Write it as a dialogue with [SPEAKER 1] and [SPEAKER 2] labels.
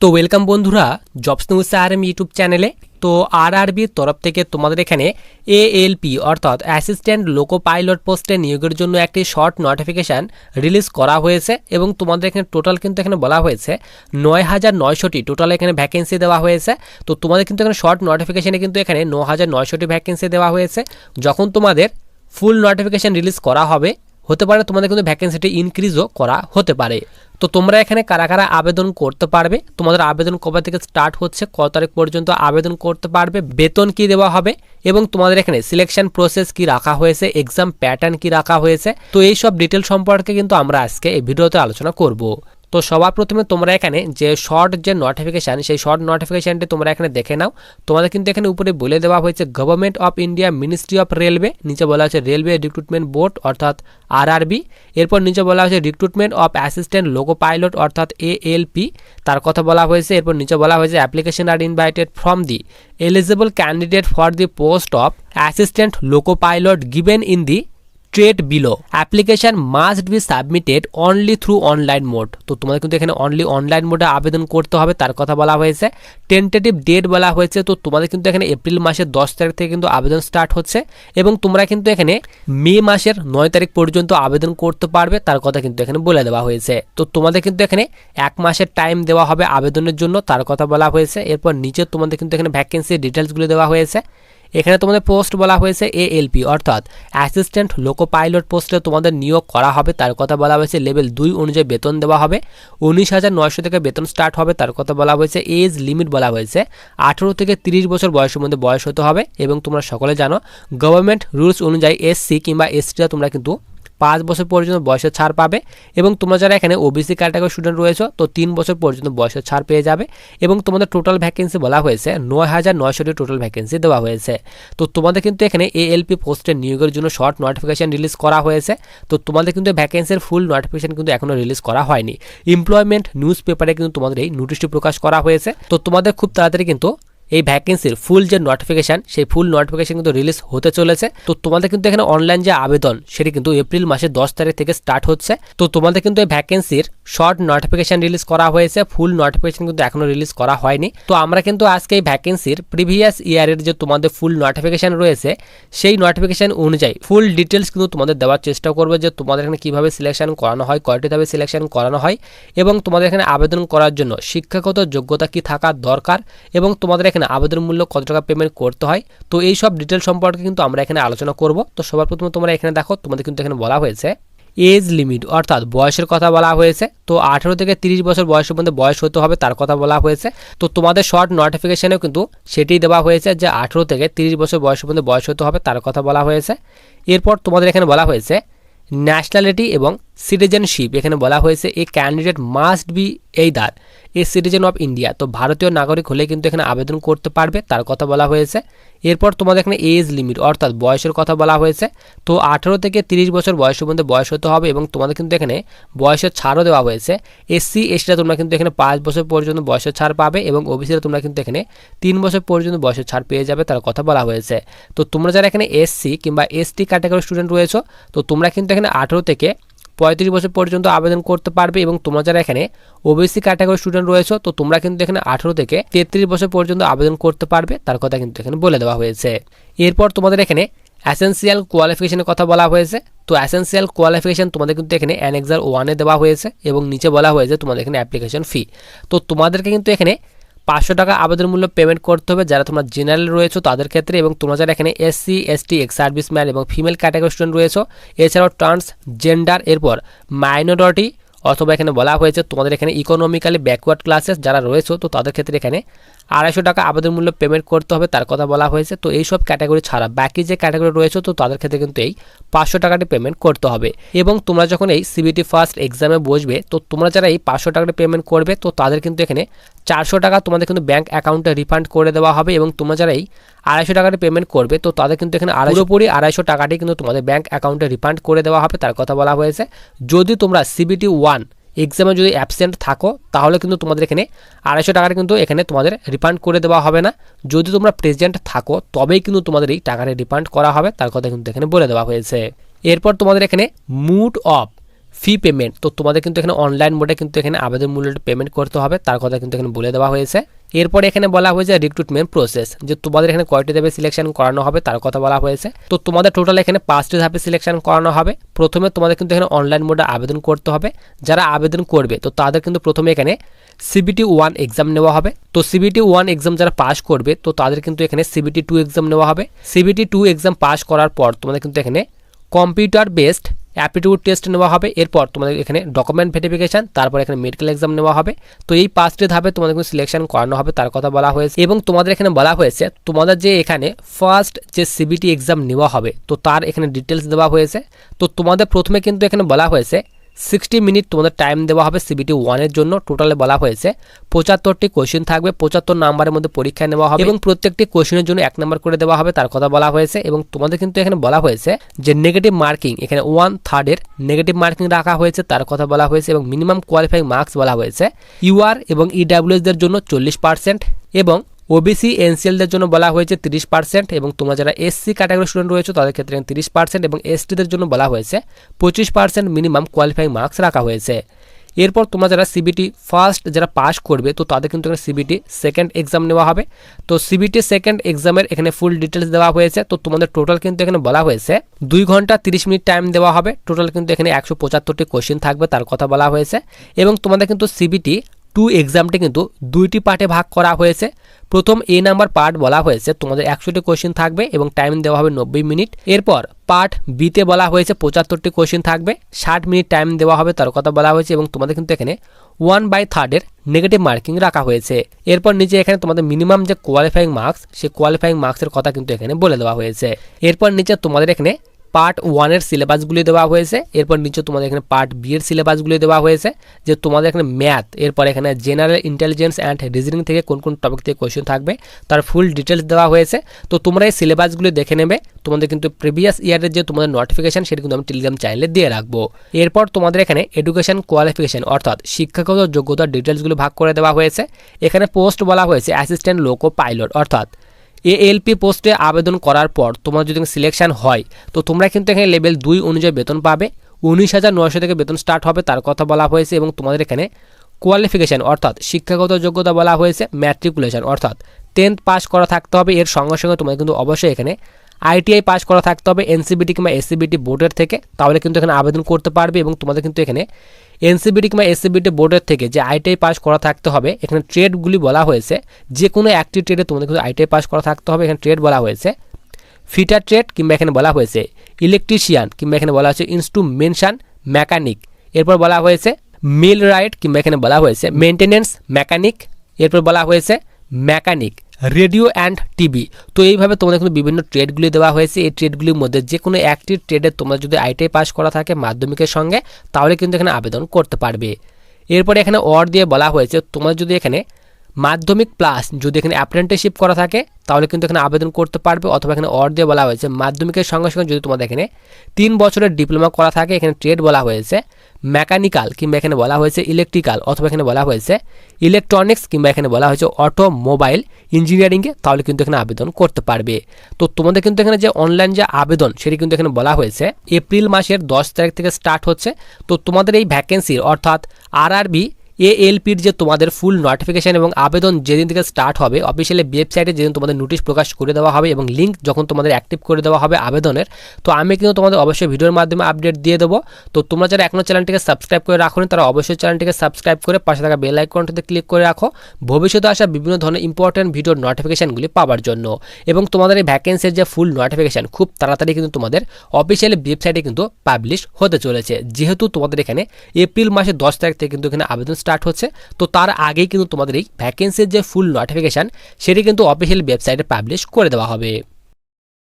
[SPEAKER 1] তো ওয়েলকাম বন্ধুরা jobs news RM YouTube চ্যানেলে তো আর আরবির তরফ থেকে তোমাদের এখানে এ এএলপি অর্থাৎ অ্যাসিস্ট্যান্ট লোকো পাইলট পোস্টে নিয়োগের জন্য একটি শর্ট নোটিফিকেশান রিলিজ করা হয়েছে এবং তোমাদের এখানে টোটাল কিন্তু এখানে বলা হয়েছে নয় হাজার নয়শোটি। টোটাল এখানে ভ্যাকেন্সি দেওয়া হয়েছে। তো তোমাদের কিন্তু এখানে শর্ট নোটিফিকেশানে কিন্তু এখানে ন হাজার নয়শোটি ভ্যাকেন্সি দেওয়া হয়েছে। যখন তোমাদের ফুল নোটিফিকেশান রিলিজ করা হবে হতে পারে তোমাদের কিন্তু ভ্যাকেন্সিটি ইনক্রিজও করা হতে পারে। তো তোমরা এখানে কারা কারা আবেদন করতে পারবে? তোমাদের আবেদন কবে থেকে স্টার্ট হচ্ছে? কত তারিখ পর্যন্ত আবেদন করতে পারবে? বেতন কি দেওয়া হবে? এবং তোমাদের এখানে সিলেকশন প্রসেস কি রাখা হয়েছে? এক্সাম প্যাটার্ন কি রাখা হয়েছে? তো এই সব ডিটেল সম্পর্কে কিন্তু আমরা আজকে এই ভিডিওতে আলোচনা করব। তো সবার প্রথমে তোমরা এখানে যে শর্ট যে নোটিফিকেশান সেই শর্ট নোটিফিকেশানটি তোমরা এখানে দেখে নাও। তোমাদের কিন্তু এখানে উপরে বলে দেওয়া হয়েছে government of India ministry of railway নিচে বলা হয়েছে রেলওয়ে রিক্রুটমেন্ট বোর্ড অর্থাৎ আরআরবি এরপর নিচে বলা হয়েছে recruitment of assistant loco pilot অর্থাৎ এএলপি তার কথা বলা হয়েছে, এরপর নিচে বলা হয়েছে application are invited from the eligible candidate for the post of assistant loco pilot given in the trade below application must be submitted only through online mode তো তোমাদের কিন্তু এখানে অনলি অনলাইন মোডে আবেদন করতে হবে, তার কথা বলা হয়েছে। টেন্টেটিভ ডেট বলা হয়েছে, তো তোমাদের কিন্তু এখানে এপ্রিল মাসের দশ তারিখ থেকে কিন্তু আবেদন স্টার্ট হচ্ছে। এবং তোমরা কিন্তু এখানে মে মাসের নয় তারিখ পর্যন্ত আবেদন করতে পারবে, তার কথা কিন্তু এখানে বলে দেওয়া হয়েছে। তো তোমাদের কিন্তু এখানে এক মাসের টাইম দেওয়া হবে আবেদনের জন্য, তার কথা বলা হয়েছে। এরপর নিচে তোমাদের কিন্তু এখানে ভ্যাকেন্সি ডিটেলসগুলো দেওয়া হয়েছে। এখানে তোমাদের পোস্ট বলা হয়েছে এএলপি অর্থাৎ অ্যাসিস্ট্যান্ট লোকো পাইলট পোস্টে তোমাদের নিয়োগ করা হবে। তার কথা বলা হয়েছে লেভেল দুই অনুযায়ী বেতন দেওয়া হবে। উনিশ হাজার নয়শো থেকে বেতন স্টার্ট হবে। তার কথা বলা হয়েছে এজ লিমিট বলা হয়েছে। আঠেরো থেকে তিরিশ বছর বয়সের মধ্যে বয়স হতে হবে এবং তোমরা সকলে জানো, গভর্নমেন্ট রুলস অনুযায়ী এসসি কিংবা এসটিরা তোমরা কিন্তু পাঁচ বছর পর্যন্ত বয়সের ছাড় পাবে এবং তোমরা যারা এখানে ওবিসি ক্যাটাগরি স্টুডেন্ট রয়েছে, তো তিন বছর পর্যন্ত বয়সের ছাড় পেয়ে যাবে এবং তোমাদের টোটাল ভ্যাকেন্সি বলা হয়েছে নয় হাজার নয়শোটি টোটাল ভ্যাকেন্সি দেওয়া হয়েছে। তো তোমাদের কিন্তু এখানে এএলপি পোস্টের নিয়োগের জন্য শর্ট নোটিফিকেশান রিলিজ করা হয়েছে। তো তোমাদের কিন্তু ভ্যাকেন্সির ফুল নোটিফিকেশান কিন্তু এখনও রিলিজ করা হয়নি। এমপ্লয়মেন্ট নিউজ পেপারে কিন্তু তোমাদের এই নোটিশটি প্রকাশ করা হয়েছে। তো তোমাদের খুব তাড়াতাড়ি কিন্তু এই ভ্যাকেন্সির ফুল যে নোটিফিকেশান সেই ফুল নোটিফিকেশান কিন্তু রিলিজ হতে চলেছে। তো তোমাদের কিন্তু এখানে অনলাইন যে আবেদন, সেটি কিন্তু এপ্রিল মাসের দশ তারিখ থেকে স্টার্ট হচ্ছে। তো তোমাদের কিন্তু এই ভ্যাকেন্সির শর্ট নোটিফিকেশান রিলিজ করা হয়েছে ফুল নোটিফিকেশান কিন্তু এখনও রিলিজ করা হয়নি। তো আমরা কিন্তু আজকে এই ভ্যাকেন্সির প্রিভিয়াস ইয়ারের যে তোমাদের ফুল নোটিফিকেশান রয়েছে, সেই নোটিফিকেশান অনুযায়ী ফুল ডিটেলস কিন্তু তোমাদের দেওয়ার চেষ্টা করবে যে তোমাদের এখানে কীভাবে সিলেকশন করানো হয় কয়টিভাবে সিলেকশন করানো হয় এবং তোমাদের এখানে আবেদন করার জন্য শিক্ষাগত যোগ্যতা কি থাকা দরকার এবং তোমাদের এখানে আবেদন মূল্য কত টাকা পেমেন্ট করতে হয়? তো এই সব ডিটেল সম্পর্কে কিন্তু আমরা এখানে আলোচনা করব। তো সবার প্রথমে তোমরা এখানে দেখো, তোমাদের কিন্তু এখানে বলা হয়েছে এজ লিমিট অর্থাৎ বয়সের কথা বলা হয়েছে। তো আঠেরো থেকে তিরিশ বছর বয়সের মধ্যে বয়স হতে হবে তার কথা বলা হয়েছে। তো তোমাদের শর্ট নোটিফিকেশানেও কিন্তু সেটি দেওয়া হয়েছে যে আঠেরো থেকে তিরিশ বছর বয়সের মধ্যে বয়স হতে হবে তার কথা বলা হয়েছে। এরপর তোমাদের এখানে বলা হয়েছে ন্যাশনালিটি এবং সিটিজেনশিপ এখানে বলা হয়েছে a candidate must be either a citizen of India তো ভারতীয় নাগরিক হলে কিন্তু এখানে আবেদন করতে পারবে, তার কথা বলা হয়েছে। এরপর তোমাদের এখানে এজ লিমিট অর্থাৎ বয়সের কথা বলা হয়েছে, তো আঠেরো থেকে তিরিশ বছর বয়সের মধ্যে বয়স হতে হবে এবং তোমাদের কিন্তু এখানে বয়সের ছাড়ও দেওয়া হয়েছে। এসসি এসটিরা তোমরা কিন্তু এখানে পাঁচ বছর পর্যন্ত বয়সের ছাড় পাবে এবং ওবিসিরা তোমরা কিন্তু এখানে তিন বছর পর্যন্ত বয়সের ছাড় পেয়ে যাবে, তার কথা বলা হয়েছে। তো তোমরা যারা এখানে এসসি কিংবা এসটি ক্যাটাগরি স্টুডেন্ট রয়েছো, তো তোমরা কিন্তু এখানে আঠেরো থেকে পঁয়ত্রিশ বছর পর্যন্ত আবেদন করতে পারবে এবং তোমরা যারা এখানে ওবিসি ক্যাটাগরি স্টুডেন্ট রয়েছে, তো তোমরা কিন্তু এখানে আঠেরো থেকে তেত্রিশ বছর পর্যন্ত আবেদন করতে পারবে। তার কথা কিন্তু এখানে বলে দেওয়া হয়েছে। এরপর তোমাদের এখানে অ্যাসেন্সিয়াল কোয়ালিফিকেশনের কথা বলা হয়েছে। তো অ্যাসেন্সিয়াল কোয়ালিফিকেশন তোমাদের কিন্তু এখানে অ্যানেক্সার ওয়ানে দেওয়া হয়েছে এবং নিচে বলা হয়েছে তোমাদের এখানে অ্যাপ্লিকেশন ফি তো তোমাদেরকে কিন্তু এখানে পাঁচশো টাকা আবেদন মূল্য পেমেন্ট করতে হবে। যারা তোমরা জেনারেল রয়েছো তাদের ক্ষেত্রে এবং তোমরা যারা এখানে SC ST ex service man এবং ফিমেল ক্যাটাগরি স্টুডেন্ট রয়েছে, এছাড়াও ট্রান্স জেন্ডার এরপর মাইনরিটি অথবা এখানে বলা হয়েছে তোমাদের এখানে ইকোনমিক্যালি ব্যাকওয়ার্ড ক্লাসেস যারা রয়েছে, তো তাদের ক্ষেত্রে এখানে আড়াইশো টাকা আবেদন মূল্য পেমেন্ট করতে হবে, তার কথা বলা হয়েছে। তো এই সব ক্যাটাগরি ছাড়া বাকি যে ক্যাটাগরি রয়েছে, তো তাদের ক্ষেত্রে কিন্তু এই পাঁচশো টাকাটি পেমেন্ট করতে হবে। এবং তোমরা যখন এই সিবিটি ফার্স্ট এক্সামে বসবে, তো তোমরা যারা এই পাঁচশো টাকাটি পেমেন্ট করবে, তো তাদের কিন্তু এখানে চারশো টাকা তোমাদের কিন্তু ব্যাঙ্ক অ্যাকাউন্টে রিফান্ড করে দেওয়া হবে এবং তোমরা যারা এই আড়াইশো টাকাটি পেমেন্ট করবে, তো তাদের কিন্তু এখানে পুরোপুরি আড়াইশো টাকাটি কিন্তু তোমাদের ব্যাঙ্ক অ্যাকাউন্টে রিফান্ড করে দেওয়া হবে, তার কথা বলা হয়েছে। যদি তোমরা সিবিটি ওয়ান এক্সামে যদি অ্যাবসেন্ট থাকো, তাহলে কিন্তু তোমাদের এখানে আড়াইশো টাকার কিন্তু এখানে তোমাদের রিফান্ড করে দেওয়া হবে না। যদি তোমরা প্রেজেন্ট থাকো, তবেই কিন্তু তোমাদের এই টাকাটা রিফান্ড করা হবে। তার কথা কিন্তু এখানে বলে দেওয়া হয়েছে। এরপর তোমাদের এখানে মুড অফ ফি পেমেন্ট তো তোমাদের কিন্তু এখানে অনলাইন মোডে কিন্তু এখানে আবেদন মূল্যটা পেমেন্ট করতে হবে। তার কথা কিন্তু এখানে বলে দেওয়া হয়েছে। এরপরে এখানে বলা হয়েছে রিক্রুটমেন্ট প্রসেস যে তোমাদের এখানে কয়টি ধাপে সিলেকশন করানো হবে, তার কথা বলা হয়েছে। তো তোমাদের টোটাল এখানে পাঁচটি ধাপে সিলেকশন করানো হবে। প্রথমে তোমাদের কিন্তু এখানে অনলাইন মোডে আবেদন করতে হবে। যারা আবেদন করবে, তো তাদের কিন্তু প্রথমে এখানে সিবিটি ওয়ান এক্সাম নেওয়া হবে। তো সিবিটি ওয়ান এক্সাম যারা পাস করবে, তো তাদের কিন্তু এখানে সিবিটি টু এক্সাম নেওয়া হবে। সিবিটি টু এক্সাম পাস করার পর তোমাদের কিন্তু এখানে কম্পিউটার বেসড অ্যাপটিটিউড টেস্ট নেওয়া হবে, এরপর তোমাদের এখানে ডকুমেন্ট ভেরিফিকেশান তারপর এখানে মেডিকেল এক্সাম নেওয়া হবে। তো এই পাঁচটি ধাপে তোমাদের কিন্তু সিলেকশন করানো হবে, তার কথা বলা হয়েছে। এবং তোমাদের এখানে বলা হয়েছে, তোমাদের যে এখানে ফার্স্ট যে সিবিটি এক্সাম নেওয়া হবে, তো তার এখানে ডিটেলস দেওয়া হয়েছে। তো তোমাদের প্রথমে কিন্তু এখানে বলা হয়েছে সিক্সটি মিনিট তোমাদের টাইম দেওয়া হবে সিবিটি ওয়ানের জন্য। টোটালে বলা হয়েছে, পঁচাত্তরটি কোশ্চেন থাকবে, পঁচাত্তর নাম্বারের মধ্যে পরীক্ষা নেওয়া হবে এবং প্রত্যেকটি কোশ্চেনের জন্য এক নাম্বার করে দেওয়া হবে, তার কথা বলা হয়েছে এবং তোমাদের কিন্তু এখানে বলা হয়েছে যে নেগেটিভ মার্কিং এখানে ওয়ান থার্ডের নেগেটিভ মার্কিং রাখা হয়েছে, তার কথা বলা হয়েছে এবং মিনিমাম কোয়ালিফাইং মার্কস বলা হয়েছে। ইউআর এবং ইডাব্লিউএসদের জন্য চল্লিশ পার্সেন্ট এবং ওবিসি এনসিএলদের জন্য বলা হয়েছে তিরিশ পার্সেন্ট এবং তোমরা যারা এসসি ক্যাটাগরি স্টুডেন্ট রয়েছে, তাদের ক্ষেত্রে তিরিশ পার্সেন্ট এবং এসটিদের জন্য বলা হয়েছে পঁচিশ পার্সেন্ট মিনিমাম কোয়ালিফাইং মার্কস রাখা হয়েছে। এরপর তোমরা যারা সিবিটি ফার্স্ট যারা পাস করবে, তো তাদের কিন্তু এখানে সিবিটি সেকেন্ড এক্সাম নেওয়া হবে। তো সিবিটি সেকেন্ড এক্সামের এখানে ফুল ডিটেলস দেওয়া হয়েছে। তো তোমাদের টোটাল কিন্তু এখানে বলা হয়েছে দুই ঘণ্টা তিরিশ মিনিট টাইম দেওয়া হবে। টোটাল কিন্তু এখানে একশো পঁচাত্তরটি কোশ্চেন থাকবে, তার কথা বলা হয়েছে। এবং তোমাদের কিন্তু সিবিটি টু এক্সামটি কিন্তু দুইটি পার্টে ভাগ করা হয়েছে। প্রথম এ নাম্বার পার্ট বলা হয়েছে, তোমাদের একশোটি কোশ্চেন থাকবে এবং টাইম দেওয়া হবে নব্বই মিনিট এরপর পার্ট বিতে বলা হয়েছে পঁচাত্তরটি কোশ্চেন থাকবে, ষাট মিনিট টাইম দেওয়া হবে তার কথা বলা হয়েছে এবং তোমাদের কিন্তু এখানে ওয়ান বাই থার্ডের নেগেটিভ মার্কিং রাখা হয়েছে। এরপর নিচে এখানে তোমাদের মিনিমাম যে কোয়ালিফাইং মার্কস সেই কোয়ালিফাইং মার্কসের কথা কিন্তু এখানে বলে দেওয়া হয়েছে। এরপর নিচে তোমাদের এখানে পার্ট ওয়ানের সিলেবাসগুলি দেওয়া হয়েছে। এরপর নিচে তোমাদের এখানে পার্ট বি এর সিলেবাসগুলি দেওয়া হয়েছে, যে তোমাদের এখানে ম্যাথ এরপর এখানে জেনারেল ইন্টেলিজেন্স অ্যান্ড রিজনিং থেকে কোন কোন টপিক থেকে কোয়েশ্চেন থাকবে, তার ফুল ডিটেলস দেওয়া হয়েছে। তো তোমরা এই সিলেবাসগুলি দেখে নেবে, তোমাদের কিন্তু প্রিভিয়াস ইয়ারের যে তোমাদের নোটিফিকেশন সেটা কিন্তু আমি টেলিগ্রাম চ্যানেলে দিয়ে রাখব। এরপর তোমাদের এখানে এডুকেশন কোয়ালিফিকেশন অর্থাৎ শিক্ষাগত যোগ্যতার ডিটেলসগুলো ভাগ করে দেওয়া হয়েছে। এখানে পোস্ট বলা হয়েছে অ্যাসিস্ট্যান্ট লোকো পাইলট অর্থাৎ এএলপি পোস্টে আবেদন করার পর তোমার যদি সিলেকশন হয়, তো তোমরা কিন্তু এখানে লেভেল দুই অনুযায়ী বেতন পাবে। উনিশ হাজার নয়শো থেকে বেতন স্টার্ট হবে, তার কথা বলা হয়েছে এবং তোমাদের এখানে কোয়ালিফিকেশান অর্থাৎ শিক্ষাগত যোগ্যতা বলা হয়েছে ম্যাট্রিকুলেশন অর্থাৎ টেন্থ পাস করা থাকতে হবে। এর সঙ্গে সঙ্গে তোমাদের কিন্তু অবশ্যই এখানে আইটিআই পাস করা থাকতে হবে, এনসিবিটি কিংবা এসসিবিটি বোর্ডের থেকে। তাহলে কিন্তু এখানে আবেদন করতে পারবে এবং তোমাদের কিন্তু এখানে এনসিবিটি কিংবা এসসিবিটি বোর্ডের থেকে যে আইটিআই পাস করা থাকতে হবে, এখানে ট্রেডগুলি বলা হয়েছে। যে কোনো একটি ট্রেডে তোমাদের কিন্তু আইটিআই পাস করা থাকতে হবে, এখানে ট্রেড বলা হয়েছে। ফিটার ট্রেড কিংবা এখানে বলা হয়েছে ইলেকট্রিশিয়ান কিংবা এখানে বলা হয়েছে ইনস্ট্রুমেনশন মেকানিক। এরপর বলা হয়েছে মিল রাইট কিংবা এখানে বলা হয়েছে মেনটেনেন্স মেকানিক। এরপর বলা হয়েছে মেকানিক। Radio and TV. তো এইভাবে তোমাদের কিন্তু বিভিন্ন ট্রেডগুলি দেওয়া হয়েছে। এই ট্রেডগুলির মধ্যে যে কোনো একটি ট্রেডে তোমরা যদি আইটিআই পাস করা থাকে মাধ্যমিকের সঙ্গে, তাহলে কিন্তু এখানে আবেদন করতে পারবে। এরপরে এখানে অর দিয়ে বলা হয়েছে, তোমরা যদি এখানে মাধ্যমিক প্লাস যদি এখানে অ্যাপ্রেন্টিসশিপ করা থাকে, তাহলে কিন্তু এখানে আবেদন করতে পারবে অথবা এখানে অর দিয়ে বলা হয়েছে। মাধ্যমিকের সঙ্গে সঙ্গে যদি তোমাদের এখানে তিন বছরের ডিপ্লোমা করা থাকে, এখানে ট্রেড বলা হয়েছে মেকানিক্যাল কিংবা এখানে বলা হয়েছে ইলেকট্রিক্যাল অথবা এখানে বলা হয়েছে ইলেকট্রনিক্স কিংবা এখানে বলা হয়েছে অটোমোবাইল ইঞ্জিনিয়ারিংয়ে তাহলে কিন্তু এখানে আবেদন করতে পারবে। তো তোমাদের কিন্তু এখানে যে অনলাইন যে আবেদন, সেটি কিন্তু এখানে বলা হয়েছে। এপ্রিল মাসের দশ তারিখ থেকে স্টার্ট হচ্ছে। তো তোমাদের এই ভ্যাকেন্সির অর্থাৎ আরআরবি এএলপির যে তোমাদের ফুল নোটিফিকেশান এবং আবেদন যেদিন থেকে স্টার্ট হবে অফিসিয়ালি ওয়েবসাইটে যেদিন তোমাদের নোটিশ প্রকাশ করে দেওয়া হবে এবং লিঙ্ক যখন তোমাদের অ্যাক্টিভ করে দেওয়া হবে আবেদনের, তো আমি কিন্তু তোমাদের অবশ্যই ভিডিওর মাধ্যমে আপডেট দিয়ে দেবো। তো তোমরা যারা এখনও চ্যানেলটিকে সাবস্ক্রাইব করে রাখো তারা অবশ্যই চ্যানেলটিকে সাবস্ক্রাইব করে পাশে থাকা বেল আইকনটিতে ক্লিক করে রাখো। ভবিষ্যতে আসা বিভিন্ন ধরনের ইম্পর্টেন্ট ভিডিওর নোটিফিকেশানগুলি পাওয়ার জন্য। এবং তোমাদের এই ভ্যাকেন্সির যে ফুল নোটিফিকেশান খুব তাড়াতাড়ি কিন্তু তোমাদের অফিসিয়ালি ওয়েবসাইটে কিন্তু পাবলিশ হতে চলেছে। যেহেতু তোমাদের এখানে এপ্রিল মাসের দশ তারিখ থেকে কিন্তু এখানে আবেদন স্টার্ট হচ্ছে, তো তার আগেই কিন্তু তোমাদের এই ভ্যাকেন্সির যে ফুল নোটিফিকেশান সেটি কিন্তু অফিসিয়াল ওয়েবসাইটে পাবলিশ করে দেওয়া হবে।